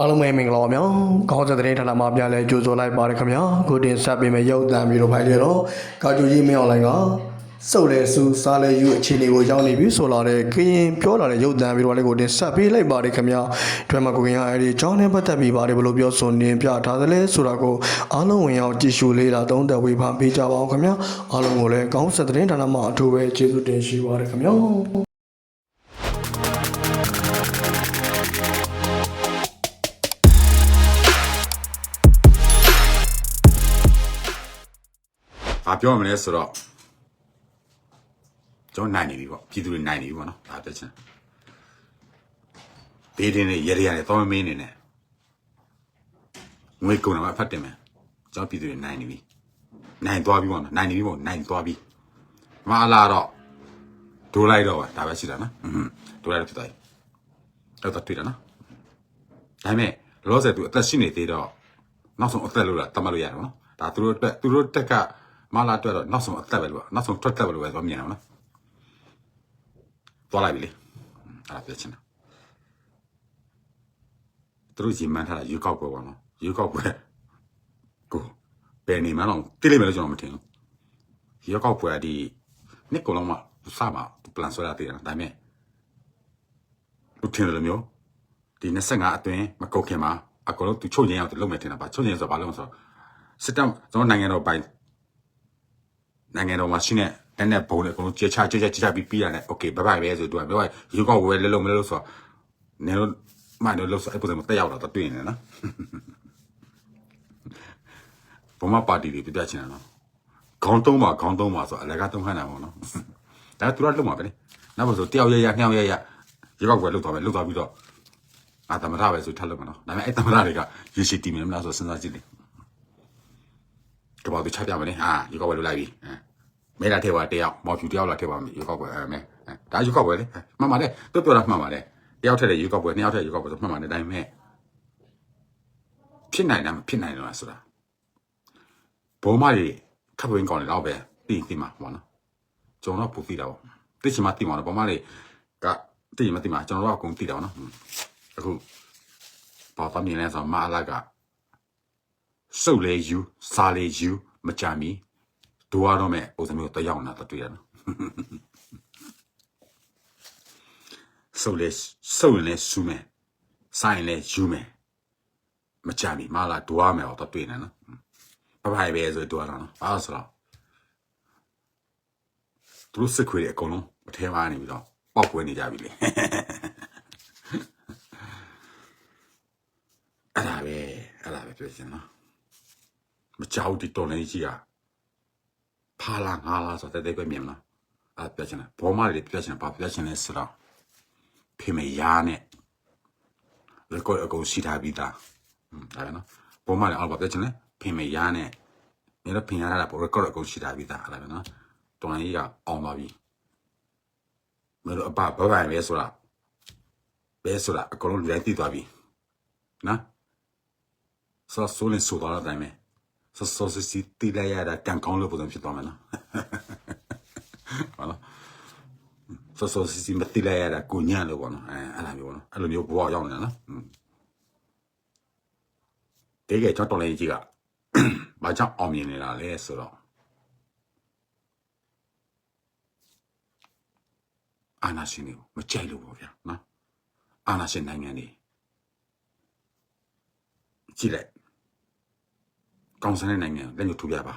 အားလုံးပဲမင်္ဂလာပါဗျာ။ခေါင်းစဉ်သတင်းဌာနမှာပြန်လဲကြိုဆိုလိုက်ပါရခင်ဗျာ။ကိုတင်ဆက်ပေးမယ့်ရုပ်သံမျိုးတို့ဖိုင်လေတော့ကာကျူကြီးမင်းအွန်လိုင်းကစုပ်လဲစူစားလဲယူအခြေအနေကိုရောက်နေပြီဆိုလာတဲ့ခရင်ပြောလာတဲ့ရုပ်သံမျိုးတို့လည်းကိုတင်ဆက်ပေးလိုက်ပါရခင်ဗျာ။တွဲမှာကိုကင်ကအဲဒီအကြောင်းနဲ့ပတ်သက်ပြီးပါတယ်ဘလို့ပြောဆိုနေပြထားသလဲဆိုတာကိုအားလုံးဝင်အောင်ကြည့်ရှုလေ့လာသုံးသပ်ဝေဖန်ပေးကြပါအောင်ခင်ဗျာ။အားလုံးကိုလည်းခေါင်းစဉ်သတင်းဌာနမှာအထူးပဲကျေးဇူးတင်ရှိပါရခင်ဗျာ။ ဘာပြောမလဲဆိုတော့ကျွန်တော်နိုင်နေပြီပေါ့ပြည်သူတွေနိုင်နေပြီပေါ့နော်ဒါပြောချင်ဘေးတင်းနေရေရရတယ်တောင်းမင်းနေနဲ့ငွေကုန်တော့အဖတ်တင်မယ်ကျွန်တော်ပြည်သူတွေနိုင်နေပြီနိုင်သွားပြီပေါ့နော်နိုင်နေပြီပေါ့နိုင်သွားပြီမအားလာတော့ဒိုးလိုက်တော့ပါဒါပဲရှိတာနော်ဟွန်းဒိုးလိုက်တော့ဖြစ်သွားပြီအဲ့တော့တွေ့တာနော်ဒါပေမဲ့လောဆယ်သူအသက်ရှိနေသေးတော့နောက်ဆုံးအသက်လို့လားတတ်မှတ်လို့ရတယ်နော်ဒါသူတို့အတွက်သူတို့တက်က မလာအတွက်တော့နောက်ဆုံးအသက်ပဲလို့ပေါ့နောက်ဆုံးထွက်သက်ပဲလို့ပဲသွားမြင်အောင်နော်သွားလိုက်ပြီလေအဲ့ဒါပြောချင်တာသူတို့ကြီးမှန်းထားတာရေကောက်ပွဲပေါ့နော်ရေကောက်ပွဲကိုဘယ်နေမှတော့တိလိမ့်မယ်လို့ကျွန်တော်မထင်ဘူးရေကောက်ပွဲကဒီနှစ်ကုန်လုံးမှစမှာပလန်ဆွဲလာသေးတယ်ဒါပေမဲ့လူထင်တယ်လို့မျိုးဒီ25အတွင်းမကုတ်ခင်မှာအကုန်လုံးသူချုပ်ငင်းအောင်သူလုပ်မယ်ထင်တာပါချုပ်ငင်းဆိုတော့ဘာလို့လဲဆိုတော့စစ်တပ်ကျွန်တော်နိုင်ငံတော်ပိုင် နိုင်ငံတော်မှာရှိနေတဲ့နဲ့ဘုံနဲ့အကုန်လုံးကြေချကြေချကြေချပြီးပြီးရတယ်โอเคဘိုင်ဘိုင်ပဲဆိုတော့ပြောရေကောက်ဝဲလဲလုံးမလဲလို့ဆိုတော့နေတော့မနေလို့ဆိုအဲ့ပုံစံမတက်ရောက်တော့တွေ့နေနော်ဘုံမပါတီတွေပြပြချင်တယ်နော်ခေါင်းသုံးပါခေါင်းသုံးပါဆိုအလကားသုံးခန်းတာပေါ့နော်ဒါသူကလုံးပါပဲလေနောက်ပါဆိုတယောက်ရရနှစ်ယောက်ရရရေကောက်ဝဲလုတ်သွားပဲလုတ်သွားပြီးတော့အာသမရပဲဆိုထပ်လို့မနော်ဒါပေမဲ့အဲ့သမရတွေကရေရှိတီးမယ်မလားဆိုစဉ်းစားကြည့်လေ ကဘာတို့ချပြမယ်လေဟာရေကောက်ဝဲလို့လိုက်ပြီအဲ မဲလာထဲပါတယောက်မော်ဖြူတယောက်လာထဲပါရေကောက်ဝဲအဲမဲဒါရေကောက်ဝဲလေမှန်ပါတယ်တွတ်ပြောတာမှန်ပါတယ်တယောက်ထက်တဲ့ရေကောက်ဝဲနှစ်ယောက်ထက်ရေကောက်ဝဲဆိုမှန်ပါတယ်ဒါပေမဲ့ဖြစ်နိုင်တယ်မဖြစ်နိုင်တော့ဆိုတာဘောမကြီးခပ်ဝင်ကောင်းတယ်တော့ပဲပြီးပြီးမှာပေါ့နော်ကျွန်တော်ပူပြီးတာပေါ့သိချင်မှသိမှာတော့ဘောမလေးကသိချင်မှသိမှာကျွန်တော်တို့အကုန်သိတာပေါ့နော်အခုဘာသာမြင်လဲဆိုတော့မအားလာကစုပ်လေယူစားလေယူမကြမီ ဒိုးရတော့မဲ့ပုံစံမျိုးတယောက်နာတော့တွေ့ရနော်စုပ်လေစုပ်ရင်လေစူးမယ်ဆိုင်လေယူမယ်မကြမီမလာဒိုးရမယ်တော့တွေ့နေနော်ဘဘိုင်ပဲဆိုဒိုးရတော့နော်အားဆိုတော့သူတို့စစ်ခွေတွေအကုန်လုံးမထဲပါနေပြီးတော့ပောက်ပွဲနေကြပြီလေအဲ့ဒါပဲအဲ့ဒါပဲပြောချင်နော်မကြောက်ဒီတော်နေကြီးက ဖာလာငါလာဆိုတဲ့တဲ့ပဲမြင်မလားအဲ့ပြချင်တယ်ဘောမလေးပြချင်တယ်ဘာပြချင်လဲဆိုတော့ဖေမေယာနဲ့ရကောအကုန်ရှိထားပြီးသားဟွန်းဒါပဲနော်ဘောမလေးအော်ဘာပြချင်လဲဖေမေယာနဲ့နေတော့ဖင်ရတာပေါ့ရကောအကုန်ရှိထားပြီးသားအဲ့ဒါပဲနော်တော်နေကြီးကအောင်ပါပြီမလို့အပဘဘိုင်ပဲဆိုတာပဲဆိုတာအကုန်လုံးလူတိုင်းသိသွားပြီနော်ဆောဆိုးလင်းဆိုတော့တဲ့အတိုင်းပဲ စောစောစီစီတီလိုက်ရတာတန်ကောင်းလို့ပုံစံဖြစ်သွားမယ်နော်ဟုတ်လားစောစောစီစီမတီလိုက်ရတာကိုညံ့လို့ပေါ့နော်အဲအဲ့လိုမျိုးပေါ့နော်အဲ့လိုမျိုးဘဝရောက်နေတာနော်တကယ်ကျွန်တော်တော်လေးကြီးကဘာကြောင့်အောင်မြင်နေတာလဲဆိုတော့အာနာရှင်တွေကိုမကြိုက်လို့ပေါ့ဗျာနော်အာနာရှင်နိုင်ငံတွေကြည့်လိုက် ကောင်းစတဲ့နိုင်ငံလက်ညှိုးထိုးပြပါ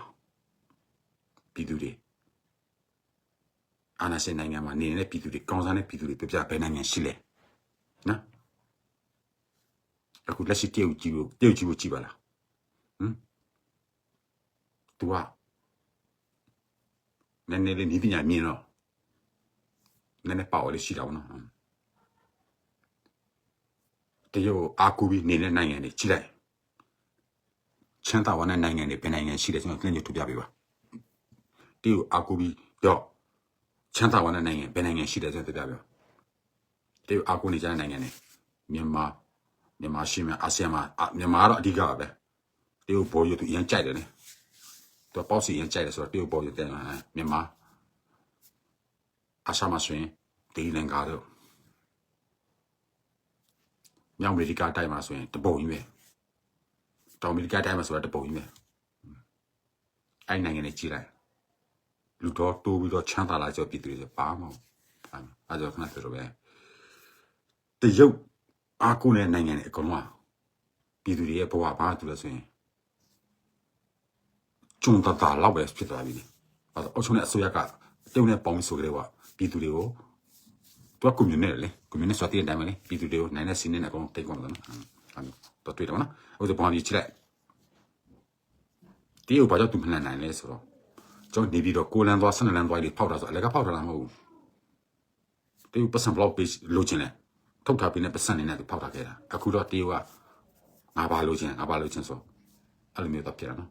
ပြည်သူတွေအာဏာရှင်နိုင်ငံမှာနေနေတဲ့ပြည်သူတွေကောင်းစားတဲ့ပြည်သူတွေပြပြဘယ်နိုင်ငံရှိလဲနော်အခုလက်ရှိတရုတ်ကြီးကိုတရုတ်ကြီးကိုကြည့်ပါလားဟမ် तू ကနည်းနည်းလေးနီးပညာမြင်တော့နည်းနည်းပေါ့လေးရှိတာဘောနော်တရုတ်အာကူပြီးနေတဲ့နိုင်ငံတွေကြည့်လိုက် ချမ်းသာဝါတဲ့နိုင်ငံတွေဘယ်နိုင်ငံရှိတယ်ကျွန်တော်ပြင်ပြထုတ်ပြပေးပါတီကိုအာကူပြီးတော့ချမ်းသာဝါတဲ့နိုင်ငံဘယ်နိုင်ငံရှိတယ်ကျွန်တော်ပြပြပေးပါတီကိုအာကူနေကြတဲ့နိုင်ငံတွေမြန်မာမြန်မာရှိမယ်အာဆီယံမှာအာမြန်မာကတော့အဓိကပါပဲတီကိုဘော်ရသူအရင်ကြိုက်တယ်လေသူပေါ့စီအရင်ကြိုက်တယ်ဆိုတော့တီကိုဘော်ရတဲ့မြန်မာအာရှမှာဆိုရင်ဒီလန်ကာတော့မြောက်အမေရိကတိုက်မှာဆိုရင်တပုံကြီးပဲ တောင်အမေရိကတိုက်မှာဆိုတာတပုံကြီးပဲအဲ့နိုင်ငံနဲ့ကြီးလိုက်လူတော်တိုးပြီးတော့ချမ်းသာလာကြပြည်သူတွေပါမအောင်အဲ့ဒါခဏပြောတော့ပဲတရုတ်အားကိုးတဲ့နိုင်ငံတွေအကုန်လုံးပြည်သူတွေရဲ့ဘဝဘာတူလဲဆိုရင်ကျုံတတာလောက်ပဲဖြစ်သွားပြီလေအဲ့တော့အချုံနဲ့အစိုးရကတုံနဲ့ပေါင်းဆိုကြတယ်ကပြည်သူတွေကိုသူကကွန်မြူနစ်လေကွန်မြူနစ်ဆိုတဲ့အတိုင်းပဲလေပြည်သူတွေကိုနိုင်တဲ့စီးနေတဲ့အကုန်တိတ်ကုန်တယ်နော် အဲ့တော့တွေ့တယ်မနော်ဟိုဒီဘောင်းကြီးချိလိုက်တီးကိုဘာကြောင့်သူမနှံ့နိုင်လဲဆိုတော့ကျွန်တော်နေပြီးတော့ကိုလန်သွားဆနလန်သွားလေးဖောက်တာဆိုအလကဖောက်တာလားမဟုတ်ဘူးတီးပတ်စံဘလောက်ပေးလိုချင်လဲထုတ်ထားပြီးနဲ့ပတ်စံနေနဲ့သူဖောက်တာခဲ့တာအခုတော့တီးကငါဘာလိုချင်ငါဘာလိုချင်ဆိုအဲ့လိုမျိုးတော့ပြန်နော်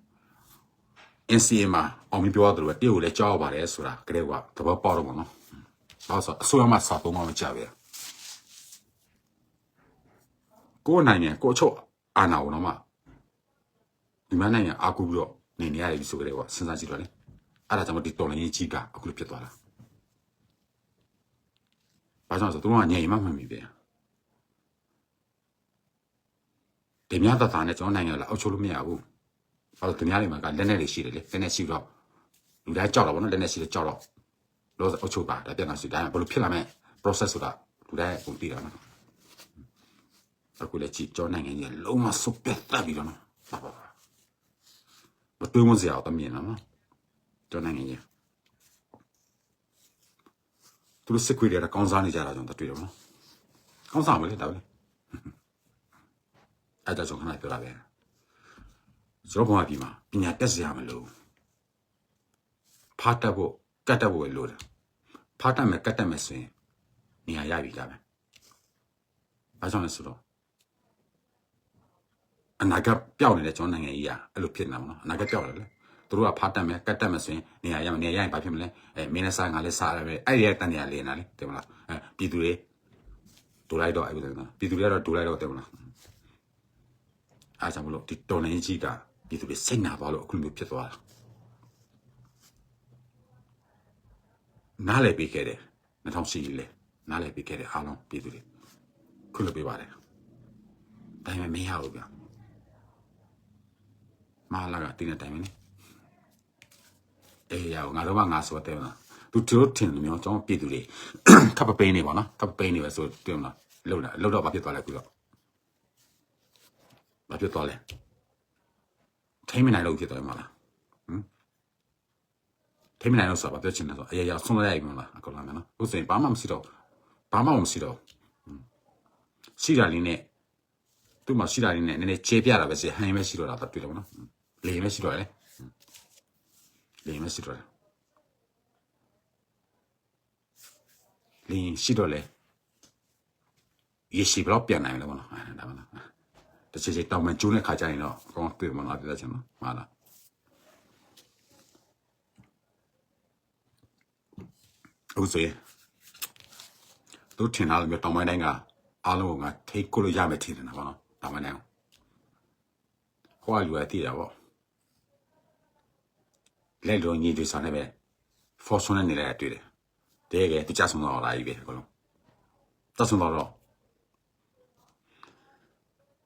NCA မှာအောင်ပြီးပြောရတယ်လို့တီးကိုလည်းကြောက်ပါတယ်ဆိုတာကလေးကသဘောပေါက်တော့မနော်ဘာလို့ဆိုအစိုးရမှာစာပုံမှမကြပဲ ကိုယ်နိုင်ငံကိုယ်ချုပ်အာဏာဝင်တော့မှဒီမနိုင်ငံအာကူပြီးတော့နေနေရတယ်ဆိုကြတယ်ကွာစဉ်းစားကြည့်တော့လေအဲ့ဒါကြောင့်ဒီတော်လိုင်းကြီးကအခုလိုဖြစ်သွားတာဘာကြောင့်လဲဆိုသူတို့ကညင်မှမှမီပဲဒီများတသားနဲ့ကျွန်တော်နိုင်ငံလာအောက်ချုပ်လို့မရဘူးဘာလို့သူများတွေမှာကလက်နဲ့တွေရှိတယ်လေလက်နဲ့ရှိတော့လူတိုင်းကြောက်တော့ဗောနော်လက်နဲ့ရှိတယ်ကြောက်တော့လောအချုပ်ပါဒါပြန်လာစီတိုင်းဘယ်လိုဖြစ်လာမလဲ process ဆိုတာလူတိုင်းပုံတည်တာနော် အခုလည်းကြည့်ကြောနိုင်ငံကြီးလုံးဝစုပ်ပက်တက်ပြီးတော့နော်ပါပါမတွေ့မစရာတော့မြင်လားနော်ကြောနိုင်ငံကြီးသူတို့စစ်ခွေတွေကကောင်းစားနေကြတာကြောင့်တွေ့တယ်နော်ကောင်းစားမလဲဒါပဲအဲ့ဒါကြောင့်ခဏပြောတာပဲကျွန်တော်ဘုရားပြည်မှာပညာတက်စရာမလိုဖားတက်ဖို့ကတ်တက်ဖို့ပဲလိုတယ်ဖားတက်မယ်ကတ်တက်မယ်ဆိုရင်နေရာရပြီဒါပဲဘာကြောင့်လဲဆိုတော့ အနာဂတ်ပျောက်နေတဲ့ကျွန်တော်နိုင်ငံကြီးကအဲ့လိုဖြစ်နေတာမနော်အနာဂတ်ပျောက်တယ်လေသူတို့ကဖားတက်မယ်ကတ်တက်မယ်ဆိုရင်နေရာရမယ်နေရာရရင်ဘာဖြစ်မလဲအဲမင်းနဲ့စားငါလည်းစားရတယ်ပဲအဲ့ဒီရဲ့တန်နေရာလေးနာလေတင်မလားအဲပြည်သူတွေဒူလိုက်တော့အဲ့လိုနော်ပြည်သူတွေကတော့ဒူလိုက်တော့တင်မလားအားကြောင့်မလို့ဒီတော်နေကြီးကပြည်သူတွေစိတ်နာသွားလို့အခုလိုမျိုးဖြစ်သွားတာနားလည်ပေးခဲ့တယ်2004လေနားလည်ပေးခဲ့တယ်အားလုံးပြည်သူတွေခွင့်လွှတ်ပေးပါတယ်ဒါပေမဲ့မရဘူးဗျ မလာကတင်းတဲ့တိုင်မင်းအေးရအောင်ငါတို့ကငါဆိုတဲ့နော်သူတို့ထင်လို့မျိုးကျွန်တော်ပြည်သူတွေခပ်ပပိန်းနေပါနော်ခပ်ပပိန်းနေပဲဆိုတင်မလားလုံလာလုံတော့ဘာဖြစ်သွားလဲခုတော့ဘာဖြစ်သွားလဲထိမ့်မနိုင်လို့ဖြစ်သွားမှာလားထိမနိုင်လို့ဆိုတာပြောချင်တယ်ဆိုအရာရာဆုံးလိုက်ရပြီမလားအကောင်လာမယ်နော်ဥစဉ်ဘာမှမရှိတော့ဘာမှမရှိတော့ရှိတာလေးနဲ့သူ့မှာရှိတာလေးနဲ့နည်းနည်းခြေပြတာပဲစီဟန်ပဲရှိတော့တာတွေ့တယ်မနော် လေပဲရှိတော့လေလေပဲရှိတော့တယ်လေရှိတော့လေရရှိဘလောက်ပြန်နိုင်လဲမနော်ဒါမနော်တချေချေတောင်မှကျိုးတဲ့ခါကျရင်တော့အကောင်တွေ့မလားပြောချင်နော်ဟာလားဟုတ်စေသူထင်တာလည်းတောင်ပိုင်းတိုင်းကအားလုံးကထိတ်ကိုလို့ရမယ်ထင်တယ်နော်ဗောနော်တောင်ပိုင်းတိုင်းဟိုကလူကတည်တာဗော လက်လုံးကြီးတွေစားနေပဲ fortune နဲ့နေလိုက်တွေ့တယ်တကယ်သူကြဆုံးတော့လာပြီပဲအကုန်လုံးတဆုံးတော့တော့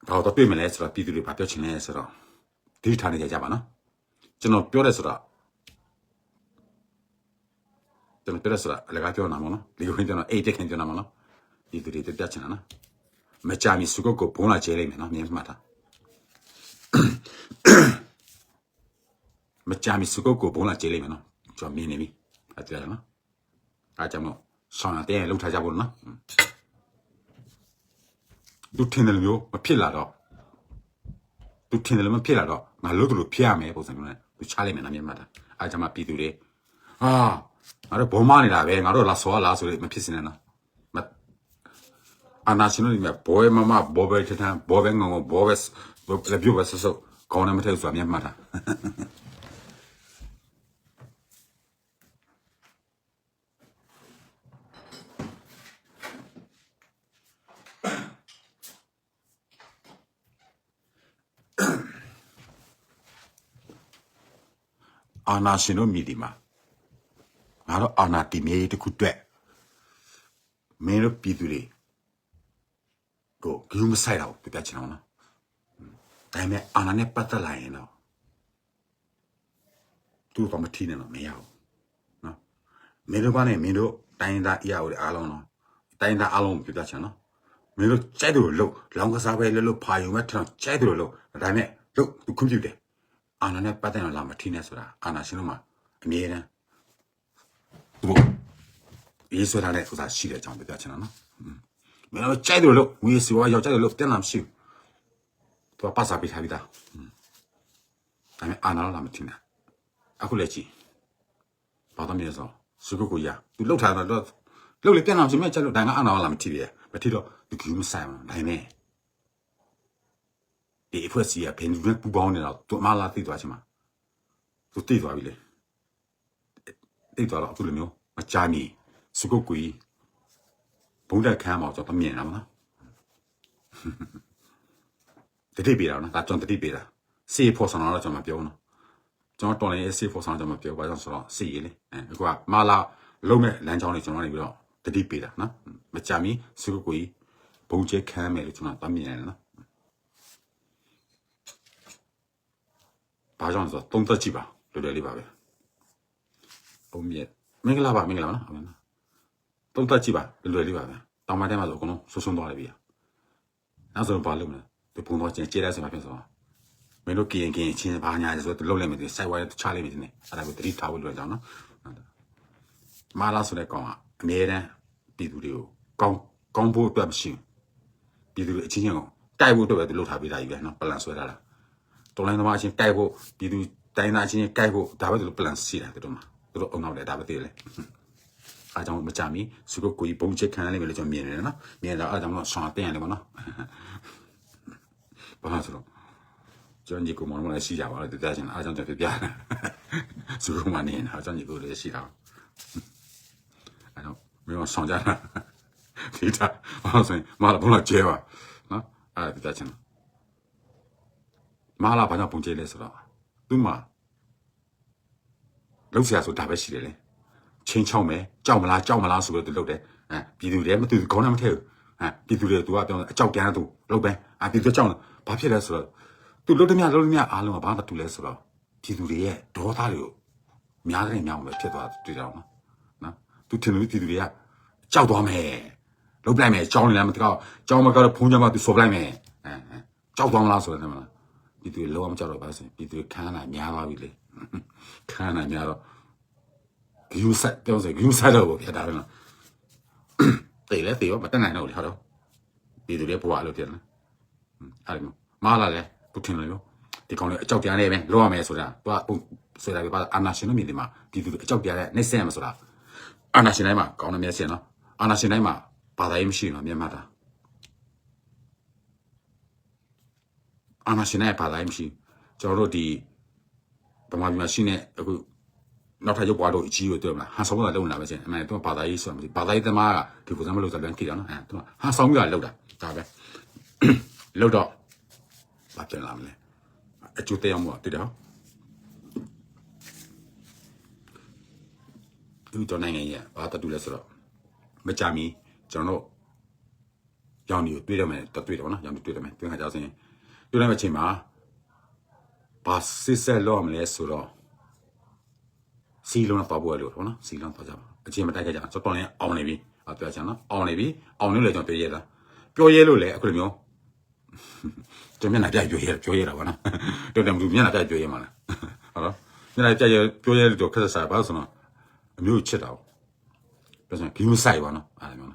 ဘာတော့တွေ့မလဲဆိုတော့ပြည်သူတွေဘာပြောချင်လဲဆိုတော့ဒီထားနေကြကြပါနော်ကျွန်တော်ပြောတယ်ဆိုတော့ကျွန်တော်ပြောရစရာအလကားပြောနာမနော်ဒီကိုကျွန်တော်အိတ်တက်ခင်ပြောနာမနော်ဒီသူတွေတက်တက်ချင်တာနော်မကြမီစုကုတ်ကိုဘုံလာကျဲလိုက်မယ်နော်မြင်မှတ်တာ မကြမီစုကုတ်ကိုဘုံလာကျဲလိုက်မယ်နော်ကျွန်တော်မြင်နေပြီအဲ့ဒါနော်အားကြောင့်မို့ဆောင်းရတဲ့လှုပ်ထားကြဖို့နော်သူထင်တယ်လို့မျိုးမဖြစ်လာတော့သူထင်တယ်လို့မဖြစ်လာတော့ငါလို့သူလို့ဖြစ်ရမယ်ပုံစံမျိုးနဲ့သူချလိုက်မယ်နော်မြင်မှတ်တာအားကြောင့်မှပြည်သူတွေဟာငါတို့ဘောမနေတာပဲငါတို့လာဆောလာဆိုလို့မဖြစ်စနေနော်မအနာရှင်တို့ဒီမှာဘောမမဘောပဲထထဘောပဲငငဘောပဲလေပြိုပဲဆဆကောင်းနေမထဲဆိုအမြတ်မှတ် အာနာရှင်တို့မြည်ဒီမှာငါတို့အာနာတီမြေတစ်ခုအတွက်မင်းတို့ပြည်သူတွေကိုဂယူးမဆိုင်တော့ပြပြချင်အောင်နော်ဒါပေမဲ့အာနာနဲ့ပတ်သက်လာရင်တော့သူ့ကမထီးနဲ့တော့မရဘူးနော်မင်းတို့ကလည်းမင်းတို့တိုင်းသားအရာတွေအားလုံးတော့တိုင်းသားအားလုံးပြပြချင်နော်မင်းတို့ကြိုက်တယ်လို့လောင်ကစားပဲလို့လို့ဖာယုံမဲ့ထောင်ကြိုက်တယ်လို့ဒါပေမဲ့လို့သူခွင့်ပြုတယ် အာနာနဲ့ပတ်သက်တော့လာမထီးနဲ့ဆိုတာအာနာရှင်တို့မှာအမြဲတမ်းသူတို့ရေးဆွဲထားတဲ့ဥစ္စာရှိတဲ့အကြောင်းပြပြချင်တာနော်မင်းတို့ကြိုက်တယ်လို့ဝီစီဝါယောက်ျားတယ်လို့ပြန်လာမရှိဘူးသူကပတ်စာပေးထားပြီးသားဒါပေမဲ့အာနာလာမတင်နဲ့အခုလည်းကြည့်ဘာတော့မြင်စောစကုကိုရသူလှုပ်ထားတာတော့လှုပ်လေပြန်လာမရှိမဲ့ချက်လို့ဒါကအာနာလာမထီးရမထီးတော့ဒီကူမဆိုင်ဘူးဒါနဲ့ ဒီအဖွဲ့စီကဘယ်နည်းပူပေါင်းနေတော့သူအမလာသိသွားချင်မှာသူသိသွားပြီလေသိသွားတော့အခုလိုမျိုးမချာမီစကုကိုကြီးဘုံတက်ခမ်းမှာကျွန်တော်မြင်တာမလားတတိပေးတာနော်ဒါကျွန်တော်တတိပေးတာစေဖို့ဆောင်တော့ကျွန်တော်မပြောနော်ကျွန်တော်တော်လည်းစေဖို့ဆောင်ကျွန်တော်မပြောဘာကြောင့်ဆိုတော့စေရလေအဲအခုကမာလာလုံးမဲ့လမ်းကြောင်းလေးကျွန်တော်နေပြီးတော့တတိပေးတာနော်မကြမီစုကုကိုကြီးဘုံကျဲခမ်းမယ်လို့ကျွန်တော်တတ်မြင်တယ်နော် ဘာကြောင့်ဆိုတော့သုံးသက်ကြည့်ပါလွယ်လွယ်လေးပါပဲဘုံမြဲမင်္ဂလာပါမင်္ဂလာပါနော်ဟုတ်လားတုံးတက်ကြည့်ပါလွယ်လွယ်လေးပါပဲတောင်မတဲမှာဆိုအကုန်လုံးဆွဆွသွားတယ်ဗျာနောက်ဆိုဘာလုပ်မလဲဒီပုံတော့ကျင်ကျဲတဲ့ဆိုမှဖြစ်ဆိုမင်းတို့ကရင်ကရင်ချင်းဘာညာလဲဆိုတော့လုံးလိုက်မယ်ဒီစိုက်ဝိုင်းတခြားလေးမယ်ဒီနေ့အဲ့ဒါကိုတတိထားဖို့လွယ်ကြောင်းနော်မာလာဆိုတဲ့ကောင်ကအမြဲတမ်းပြည်သူတွေကိုကောင်းကောင်းဖို့အတွက်မရှိဘူးပြည်သူတွေအချင်းချင်းကိုတိုက်ဖို့အတွက်ပဲသူလုပ်ထားပေးတာကြီးပဲနော်ပလန်ဆွဲထားတာ တော်လိုင်းသမားအချင်းတိုက်ဖို့ပြည်သူတိုင်းသားအချင်းချင်းတိုက်ဖို့ဒါပဲသူတို့ပလန်စီတာသူတို့မှာသူတို့အုံနောက်တယ်ဒါပဲသိတယ်လေအားကြောင့်မကြမီစုကိုကိုကြီးဘုံချက်ခံရလိမ့်မယ်လို့ကျွန်တော်မြင်နေတယ်နော်မြင်တော့အားကြောင့်တော့ဆောင်းတင်ရတယ်ပေါ့နော်ဘာလို့ဆိုတော့ကျွန်တော်ညီကိုမောင်မလည်းရှိကြပါလားတရားချင်းအားကြောင့်ကျွန်တော်ပြပြစုကိုမနေအားကြောင့်ညီကိုလည်းရှိတာအဲ့တော့မင်းကဆောင်းကြတာဒီတာဘာလို့ဆိုရင်မလာဘုံလာကျဲပါနော်အဲ့ဒါတရားချင်း မလာဘာကြောင့်ပုံကျဲလဲဆိုတော့သူ့မှာလောက်ဆရာဆိုတာပဲရှိတယ်လေချင်းချောင်းမယ်ကြောက်မလားကြောက်မလားဆိုပြီးတော့သူလုပ်တယ်အဲပြည်သူတွေမသူခေါင်းနဲ့မထည့်ဘူးအဲပြည်သူတွေသူကပြောအကြောက်တရားသူလုပ်ပဲအဲပြည်သူကြောက်တယ်ဘာဖြစ်လဲဆိုတော့သူလုပ်တယ်များလုပ်တယ်များအားလုံးကဘာမှတူလဲဆိုတော့ပြည်သူတွေရဲ့ဒေါသတွေကိုများတယ်များအောင်ပဲဖြစ်သွားတွေ့ကြအောင်နော်နော်သူထင်လို့ပြည်သူတွေကကြောက်သွားမယ်လုပ်လိုက်မယ်ကြောင်းနေလည်းမတောက်ကြောင်းမကတော့ဖုန်းကြမှာသူစော်ပလိုက်မယ်အဲအဲကြောက်သွားမလားဆိုတယ်မလား ပြည်သူတွေလောမကြောက်တော့ပါစေပြည်သူတွေခန်းလာများသွားပြီလေခန်းလာများတော့ယူဆက်ပြောစေယူဆက်တော့ဗျာဒါပဲနော်တေးလေတေးရောမတက်နိုင်တော့လေဟာတော့ဒီသူတွေဘွားလို့ပြန်လားအဲ့လိုမာလာလေပုထင်လို့ဒီကောင်လေးအကြောက်တရားနဲ့ပဲလောရမယ်ဆိုတာသူကပုံဆိုတာပြပါအာနာရှင်တို့မြင်ဒီမှာဒီသူတွေအကြောက်တရားနဲ့နှိမ့်ဆက်ရမှာဆိုတာအာနာရှင်တိုင်းမှာကောင်းတယ်မြဲစင်နော်အာနာရှင်တိုင်းမှာဘာသာရေးမရှိဘူးနော်မြန်မာတာ အာနာရှင်တိုင်းဘာသာရေးမရှိကျွန်တော်တို့ဒီဗမာပြည်မှာရှိနေအခုနောက်ထပ်ရုပ်ပွားတော့အကြီးကိုတွေ့မလားဟန်ဆောင်ကလုံလာပဲချင်းအမှန်တော့ဘာသာရေးဆိုတာမသိဘာသာရေးသမားကဒီကိုစမ်းမလို့ဆိုပြန်ကြည့်တော့နော်အဲသူကဟန်ဆောင်ပြီးတော့လောက်တာဒါပဲလောက်တော့ဘာပြန်လာမလဲအကျိုးတရားမို့တည်တော့ဒီတော့နိုင်ငံရဲ့ဘာတတူလဲဆိုတော့မကြမီကျွန်တော်တို့ရောင်နေတွေ့ရမယ်တော့တွေ့တယ်ဗောနော်ရောင်နေတွေ့တယ်မယ်တွေ့ခါကြစင် တွေ့ရမယ့်အချိန်မှာဘာစစ်ဆက်လို့မလဲဆိုတော့စီလုံးတော့ပေါ်လို့ပေါ့နော်စီလုံးတော့ကြပါအချင်းမတိုက်ခဲ့ကြကျွန်တော်လည်းအောင်နေပြီအပြောချင်နော်အောင်နေပြီအောင်လို့လည်းကျွန်တော်ပြောရဲတာပြောရဲလို့လည်းအခုလိုမျိုးကျွန်တော်မျက်နှာပြပြောရဲပြောရဲတာပါနော်တော်တယ်မလို့မျက်နှာပြပြောရဲမှာလားဟုတ်လားမျက်နှာပြပြောရဲလို့တော့ခက်ဆက်ပါဆိုတော့အမျိုးချစ်တာပြောစမ်းဂီးမဆိုင်ပါနော်အဲ့လိုမျိုး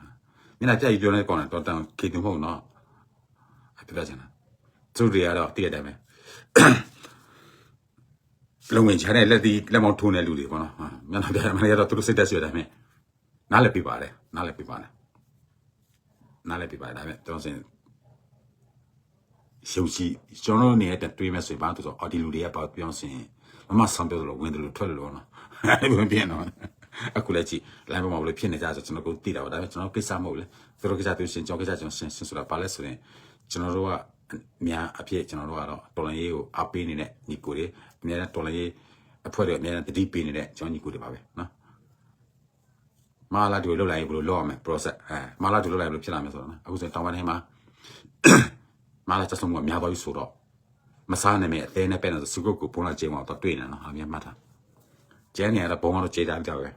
မျက်နှာပြပြောနေကောင်းတယ်တော်တန်ခေတုံမဟုတ်နော်အပြောချင်တာ သူတွေကတော့တည့်ရတယ်ပဲလုံဝင်ချတဲ့လက်ဒီလက်မောင်းထိုးနေလူတွေပေါ့နော်ဟာမျက်နှာပြမနေရတော့သူတို့စိတ်တက်ဆွေတယ်မြင်နားလည်းပြပါတယ်နားလည်းပြပါတယ်နားလည်းပြပါတယ်ဒါပေမဲ့ကျွန်တော်စင်ရုပ်ကြီးကျွန်တော်နေတဲ့တွေးမဲ့ဆိုရင်ဘာလို့ဆိုအော်ဒီလူတွေကပေါ့ပြောင်းစင်မမဆံပြောလို့ဝင်တယ်လို့ထွက်လို့နော်အဲ့လိုပြင်းတော့အခုလည်းကြည့်လိုင်းပေါ်မှာလို့ဖြစ်နေကြဆိုကျွန်တော်ကိုသိတာပါဒါပေမဲ့ကျွန်တော်ကိစ္စမဟုတ်လေသူတို့ကိစ္စသူရှင်ကျွန်တော်ကိစ္စကျွန်တော်ရှင်ရှင်ဆိုတာပါလဲဆိုရင်ကျွန်တော်တို့က များအဖြစ်ကျွန်တော်တို့ကတော့တော်လန်ရေးကိုအားပေးနေတဲ့ညီကိုတွေအများနဲ့တော်လန်ရေးအဖွဲ့တွေအများနဲ့တတိပေးနေတဲ့ကျွန်တော်ညီကိုတွေပါပဲနော်မာလာတို့လောက်လိုက်ဘယ်လိုလောက်ရမလဲ process အဲမာလာတို့လောက်လိုက်ဘယ်လိုဖြစ်လာမလဲဆိုတော့နော်အခုဆိုတောင်ပိုင်းထဲမှာမာလာချက်ဆုံးကများသွားပြီဆိုတော့မစားနိုင်မဲ့အသေးနဲ့ပဲတော့စုကုတ်ကိုပုံလာကျင်းအောင်တော့တွေ့နေနော်အမြင်မှတ်တာကျန်းနေရတော့ဘုံကတော့ခြေတန်းကြောက်ရဲ့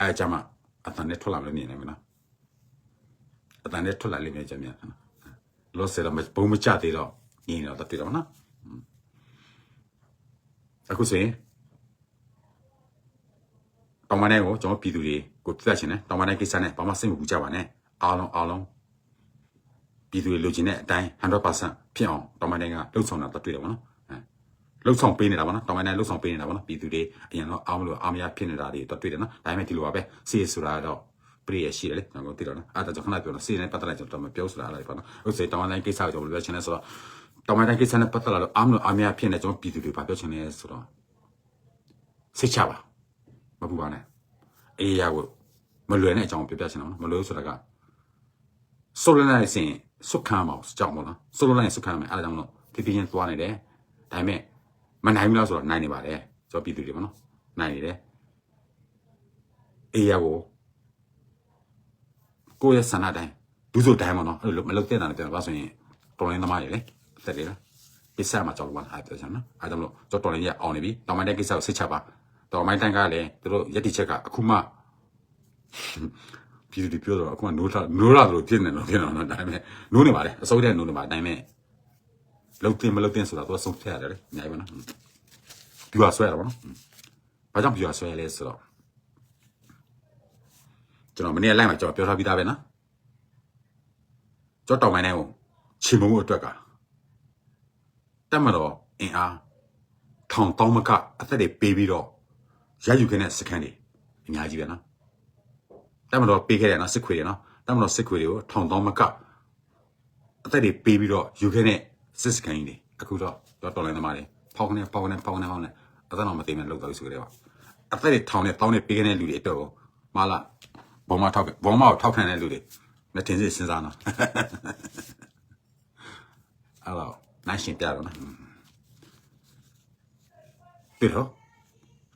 အဲကြမှာအတန်နဲ့ထွက်လာလို့မြင်နေမလားအတန်နဲ့ထွက်လာလိမ့်မယ်ကြမြင် လောဆယ်တော့ဘုံမချသေးတော့ညင်တော့တွေ့တော့နော်အခုဆိုရင်တောင်မနဲ့ကိုကျွန်တော်ပြည်သူတွေကိုပြတ်ချင်တယ်တောင်မနဲ့ကိစ္စနဲ့ဘာမှစိတ်မပူကြပါနဲ့အားလုံးအားလုံးပြည်သူတွေလိုချင်တဲ့အတိုင်း100%ဖြစ်အောင်တောင်ပိုင်းတိုင်းကလှုပ်ဆောင်တာတွေ့တယ်ဗောနော်အဲလှုပ်ဆောင်ပေးနေတာဗောနော်တောင်ပိုင်းတိုင်းလှုပ်ဆောင်ပေးနေတာဗောနော်ပြည်သူတွေအရင်တော့အားမလို့အားမရဖြစ်နေတာတွေတွေ့တယ်နော်ဒါပေမဲ့ဒီလိုပါပဲစီးဆိုတာတော့ ပရိရရှိတယ်လေကျွန်တော်သိတော့နော်အဲ့ဒါကြောင့်ခဏပြောနော်စီးနေပတ်သက်လိုက်ကျွန်တော်မပြောဆိုတာလည်းဗောနော်ဥစ္စာတောင်ပိုင်းတိုင်းကိစ္စကိုကျွန်တော်ပြောချင်တယ်ဆိုတော့တောင်ပိုင်းတိုင်းကိစ္စနဲ့ပတ်သက်လာတော့အားမလို့အားမရဖြစ်နေကျွန်တော်ပြည်သူတွေဗာပြောချင်တယ်ဆိုတော့စိတ်ချပါမပူပါနဲ့အေးရကိုမလွယ်တဲ့အကြောင်းပြောပြချင်တယ်ဗောနော်မလွယ်ဆိုတာကဆိုလိုလိုက်စင်စုခံမအောင်ကြောက်မလားဆိုလိုလိုက်စုခံမယ်အဲ့ဒါကြောင့်မလို့ဖြည်းဖြည်းချင်းသွားနေတယ်ဒါပေမဲ့မနိုင်ဘူးလားဆိုတော့နိုင်နေပါတယ်ကျွန်တော်ပြည်သူတွေမနော်နိုင်နေတယ်အေးရကို ကိုယ့်ရဲ့ဆန္ဒတိုင်းဒုစရိုက်တိုင်းမနော်အဲ့လိုမလုပ်တဲ့တာလည်းပြန်ပါဆိုရင်တော်လိုင်းသမားတွေလေတက်လေလားပစ္စည်းမှာကြောက်လို့ပါအဲ့ပြောချင်နော်အဲ့ဒါမလို့ကျွန်တော်တော်လိုင်းရအောင်နေပြီတောင်မိုင်းတဲ့ကိစ္စကိုစိတ်ချပါတော်မိုင်းတန်းကလည်းသူတို့ယက်တိချက်ကအခုမှပြည်သူတွေပြောတော့အခုကနိုးထနိုးရလို့ဖြစ်နေတော့ဖြစ်တော့နော်ဒါပေမဲ့နိုးနေပါလေအစိုးရနိုးနေပါဒါပေမဲ့လုံတင်မလုံတင်ဆိုတာသူကဆုံးဖြတ်ရတယ်လေအများကြီးပဲနော်ပြူအဆွဲရပါတော့ဘာကြောင့်ပြူအဆွဲလဲဆိုတော့ ကျွန်တော်မနေ့ကလိုက်မှာကျွန်တော်ပြောထားပြီးသားပဲနော်ကျွန်တော်တောင်ပိုင်းတိုင်းကိုချီမုံမှုအတွက်ကတက်မတော်အင်အားထောင်တောင်းမကအသက်တွေပေးပြီးတော့ရယူခဲ့တဲ့စကန်တွေအများကြီးပဲနော်တမတော်ပေးခဲ့တယ်နော်စစ်ခွေတွေနော်တမတော်စစ်ခွေတွေကိုထောင်တောင်းမကအသက်တွေပေးပြီးတော့ယူခဲ့တဲ့စစ်စကန်ကြီးတွေအခုတော့တော့တော်လိုင်းသမားတွေဖောက်ခနဲ့ဖောက်ခနဲ့ဖောက်ခနဲ့ဖောက်ခနဲ့အသက်တော်မသိမဲ့လောက်တော့ဆိုကြတယ်ပါအသက်တွေထောင်နဲ့တောင်းနဲ့ပေးခဲ့တဲ့လူတွေအတွက်ကိုမလာ ဘောမထောက်ဘောမကိုထောက်ခံတဲ့လူတွေလက်ထင်စစ်စဉ်းစားနော်အဲ့တော့နိုင်ရှင်ပြတော့နော်ပြီးတော့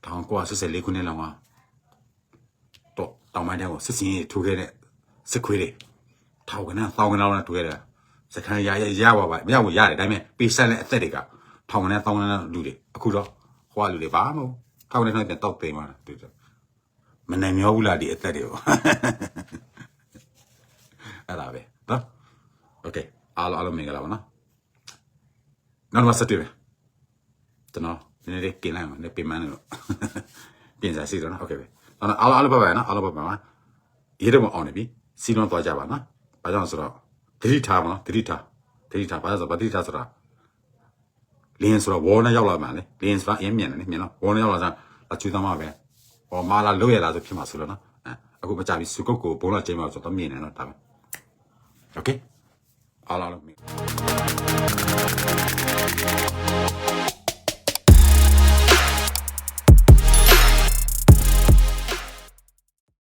တောင်ကွာဆက်ဆက်လေးခုနှစ်လောက်မှာတော့တောင်ပိုင်းတဲ့ကိုစစ်စင်ရေးထိုးခဲ့တဲ့စစ်ခွေးတွေထောက်ကနန်းသောင်းကနန်းနဲ့ထိုးခဲ့တဲ့စခန်းရရရပါပါမရဘူးရတယ်ဒါပေမဲ့ပေးဆက်တဲ့အသက်တွေကထောက်ကနန်းသောင်းကနန်းလူတွေအခုတော့ဟိုကလူတွေဘာမှမဟုတ်ထောက်ကနန်းပြန်တောက်သိမ်းသွားတာတွေ့တယ် မနိုင်မျောဘူးလားဒီအသက်တွေကိုအဲ့ဒါပဲနော်โอเคအားလုံးအားလုံးမင်္ဂလာပါနော်နောက်မှဆက်တွေ့မယ်ကျွန်တော်နည်းနည်းလေးกินလိုက်မှာနေပြင်မန်းလို့ပြင်စားစီတော့နော်โอเคပဲအဲ့တော့အားလုံးအားလုံးပါပါနော်အားလုံးပါပါနော်ရေးတော့မအောင်နေပြီစီလုံးသွားကြပါနော်ဘာကြောင့်ဆိုတော့တတိထားပါနော်တတိထားတတိထားဘာလို့ဆိုတော့ဗတိထားဆိုတာလင်းဆိုတော့ဝေါ်နဲ့ရောက်လာမှလေလင်းဆိုတာအရင်မြင်တယ်လေမြင်နော်ဝေါ်နဲ့ရောက်လာစားအချူသမားပဲ ဟောမာလာလို့ရလားဆိုဖြစ်မှာဆိုလို့နော်အဲအခုမကြပြီစုကုတ်ကိုဘုံလာချိန်မှာဆိုတော့မြင်နေတော့ဒါပဲโอเคအားလုံးအားလုံး